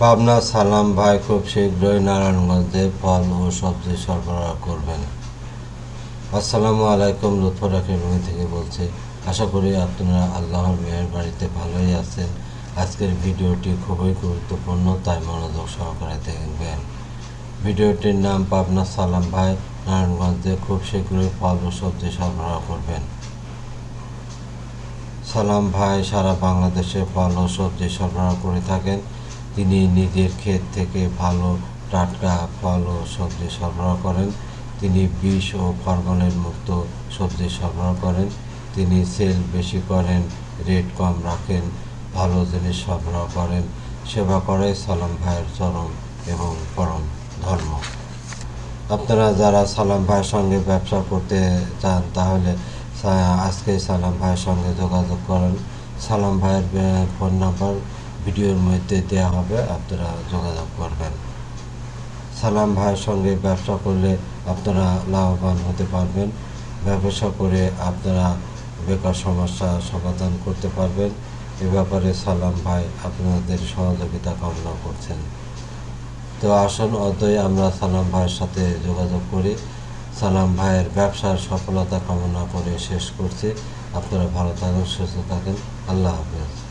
পাবনা সালাম ভাই খুব শীঘ্রই নারায়ণগঞ্জে ফল ও সবজি সরবরাহ করবেন। আসসালামু আলাইকুম, লুৎফর একাডেমি থেকে বলছি, আশা করি আপনারা আল্লাহর মেয়ের বাড়িতে ভালোই আছেন। আজকের ভিডিওটি খুবই গুরুত্বপূর্ণ, তাই মনোযোগ সহকারে দেখবেন। ভিডিওটির নাম পাবনা সালাম ভাই, নারায়ণগঞ্জে খুব শীঘ্রই ফল ও সবজি সরবরাহ করবেন। সালাম ভাই সারা বাংলাদেশে ফল ও সবজি সরবরাহ করে থাকেন। তিনি নিজের ক্ষেত থেকে ভালো টাটকা ফল ও সবজি সরবরাহ করেন। তিনি বিষ ও ফরমালিন মুক্ত সবজি সরবরাহ করেন। তিনি সেল বেশি করেন, রেট কম রাখেন, ভালো জিনিস সরবরাহ করেন। সেবা করে সালাম ভাইয়ের চরম এবং পরম ধর্ম। আপনারা যারা সালাম ভাইয়ের সঙ্গে ব্যবসা করতে চান, তাহলে আজকে সালাম ভাইয়ের সঙ্গে যোগাযোগ করেন। সালাম ভাইয়ের ফোন নাম্বার ভিডিওর মধ্যে দেওয়া হবে, আপনারা যোগাযোগ করবেন। সালাম ভাইয়ের সঙ্গে ব্যবসা করলে আপনারা লাভবান হতে পারবেন। ব্যবসা করে আপনারা বেকার সমস্যা সমাধান করতে পারবেন। এ ব্যাপারে সালাম ভাই আপনাদের সহযোগিতা কামনা করছেন। তো আসুন অতই আমরা সালাম ভাইয়ের সাথে যোগাযোগ করি। সালাম ভাইয়ের ব্যবসার সফলতা কামনা করে শেষ করছি। আপনারা ভালো থাকুন, সুস্থ থাকেন। আল্লাহ হাফেজ।